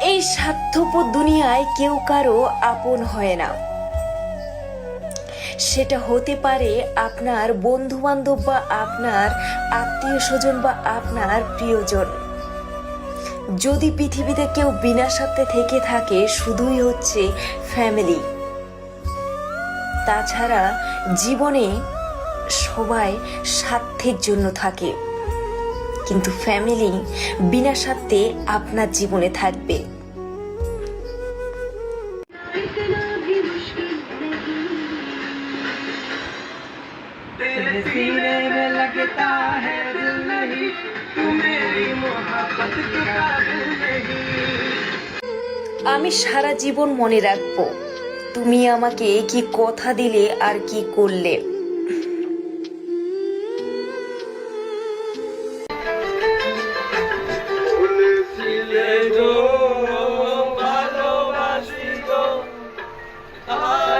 এই স্বার্থপর দুনিয়ায় কেউ কারও আপন হয় না। সেটা হতে পারে আপনার বন্ধু বান্ধব বা আপনার আত্মীয় স্বজন বা আপনার প্রিয়জন। যদি পৃথিবীতে কেউ বিনা স্বার্থে থেকে থাকে, শুধুই হচ্ছে ফ্যামিলি। তাছাড়া জীবনে সবাই স্বার্থের জন্য থাকে। কিন্তু ফ্যামিলি বিনা স্বার্থে আপনার জীবনে থাকবে। আমি সারা জীবন মনে রাখব, তুমি আমাকে কি কথা দিলে আর কি করলে?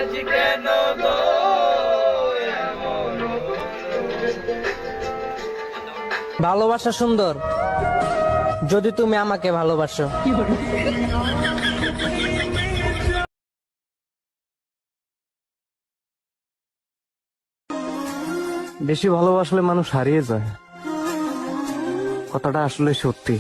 আজ কেন গো? ভালোবাসা সুন্দর। যদি তুমি আমাকে ভালোবাসো। বেশি ভালোবাসলে মানুষ হারিয়ে যায়। কথাটা আসলে সত্যি।